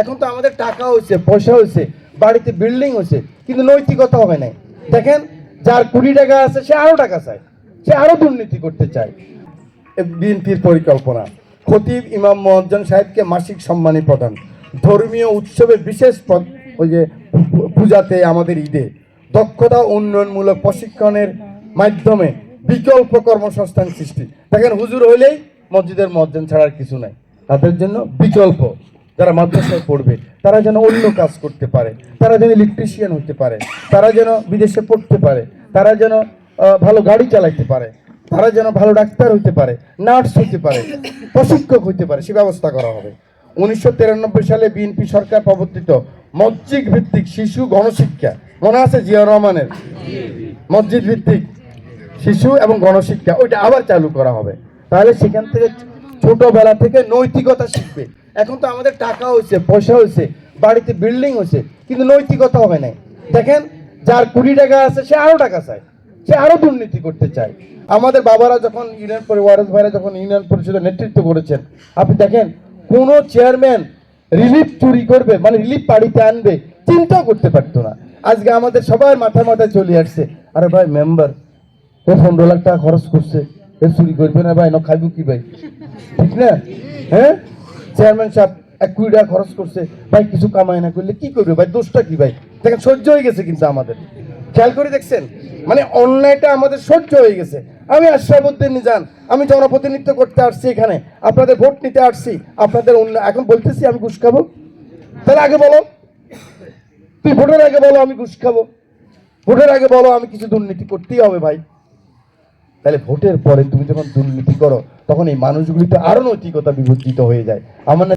এখন তো আমাদের টাকা হয়েছে পয়সা হয়েছে বাড়িতে বিল্ডিং হয়েছে কিন্তু নৈতিকতা হবে না দেখেন, যার কুড়ি টাকা আছে, সে আরও টাকা চায়, সে আরও দুর্নীতি করতে চায়। বিএনপির পরিকল্পনা, খতিব ইমাম মহাজন সাহেবকে মাসিক সম্মানী প্রদান, ধর্মীয় উৎসবে বিশেষ ওই যে পূজাতে আমাদের ঈদে, দক্ষতা উন্নয়নমূলক প্রশিক্ষণের মাধ্যমে বিকল্প কর্মসংস্থান সৃষ্টি। দেখেন, হুজুর হইলেই মসজিদের মজ্জান ছাড়ার কিছু নাই, তাদের জন্য বিকল্প। যারা মাদ্রাসায় পড়বে, তারা যেন অন্য কাজ করতে পারে, তারা যেন ইলেকট্রিশিয়ান হতে পারে, তারা যেন বিদেশে পড়তে পারে, তারা যেন ভালো গাড়ি চালাইতে পারে, তারা যেন ভালো ডাক্তার হইতে পারে, নার্স হইতে পারে, প্রশিক্ষক হইতে পারে, সে ব্যবস্থা করা হবে। উনিশশো তিরানব্বই সালে বিএনপি সরকার প্রবর্তিত মসজিদ ভিত্তিক শিশু গণশিক্ষা, মনে আছে জিয়া রহমানের? মসজিদ ভিত্তিক শিশু এবং গণশিক্ষা, ওইটা আবার চালু করা হবে। তাহলে সেখান থেকে ছোটবেলা থেকে নৈতিকতা শিখবে। এখন তো আমাদের টাকা হয়েছে পয়সা হয়েছে বাড়িতে বিল্ডিং হয়েছে কিন্তু নৈতিকতা হবে না দেখেন, যার কুড়ি টাকা আছে, সে আরও টাকা চায়, সে আরও দুর্নীতি করতে চায়। আমাদের বাবারা যখন ইউনিয়ন ওয়ারেস ভাইরা যখন ইউনিয়ন পরিষদের নেতৃত্ব করেছেন, আপনি দেখেন, কোন চেয়ারম্যান রিলিফ চুরি করবে মানে রিলিফ বাড়িতে আনবে, চিন্তাও করতে পারতো না। আজকে আমাদের সবার মাথায় মাথায় চলে আসছে, আরে ভাই মেম্বার ও পনেরো লাখ টাকা খরচ করছে, এ চুরি করবে না ভাই না খাইব কি ভাই? ঠিক না? হ্যাঁ? চেয়ারম্যান সাহেব এক কোটি টাকা খরচ করছে। ভাই, কিছু কামাই না করলে কি করবে ভাই? দোষটা কি ভাই? দেখেন, সহ্য হয়ে গেছে কিন্তু আমাদের। খেয়াল করে দেখছেন? মানে অন্যায়টা আমাদের সহ্য হয়ে গেছে। আমি আশরাফুদ্দিন নিজান আমি জনপ্রতিনিধিত্ব করতে আসছি এখানে। আপনাদের ভোট নিতে আসছি। আপনাদের অন্য এখন বলতেছি আমি ঘুষ খাব। তাহলে আগে বলো। তুই ভোটের আগে বলো, আমি ঘুষ খাব। ভোটের আগে বলো, আমি কিছু দুর্নীতি করতেই হবে ভাই। তাহলে ভোটের পরে তুমি যখন দুর্নীতি করো, তখন এই মানুষগুলিতে আরও আরও নৈতিকতা বিবর্জিত হয়ে যায়। আমার